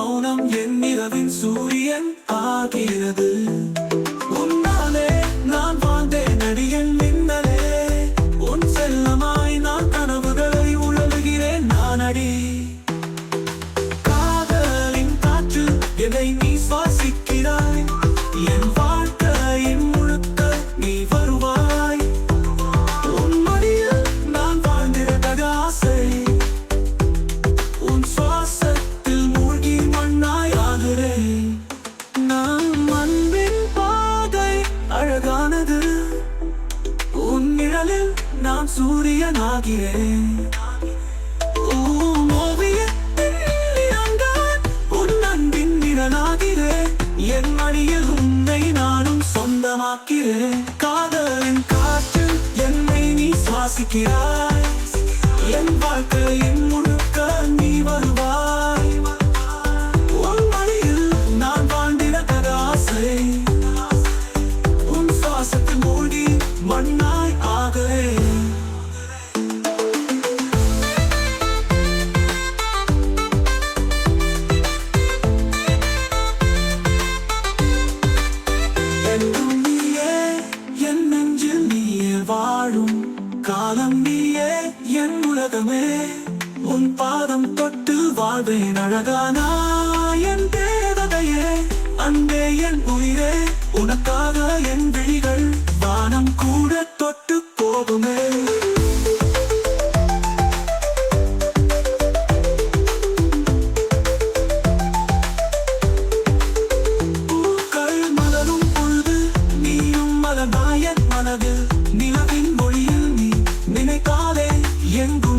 மௌனம் என் நிலவின் சூரியன் ஆகிறது. தாகிறேன் என் மடியில் உன்னை நானும் சொந்தமாக்கிறேன். காதலின் காற்று என்னை நீ சுவாசிக்கிறாய். என் வாழ்க்கையின் முழுக்க நீ வருவாய். காலம் நீயே என் உலகமே உன் பாதம் தொட்டு வாழ்வேன் அழகானா என் தேவதையே அன்பே என் உயிரே உனக்காக என் விழிகள் வானம் கூட and go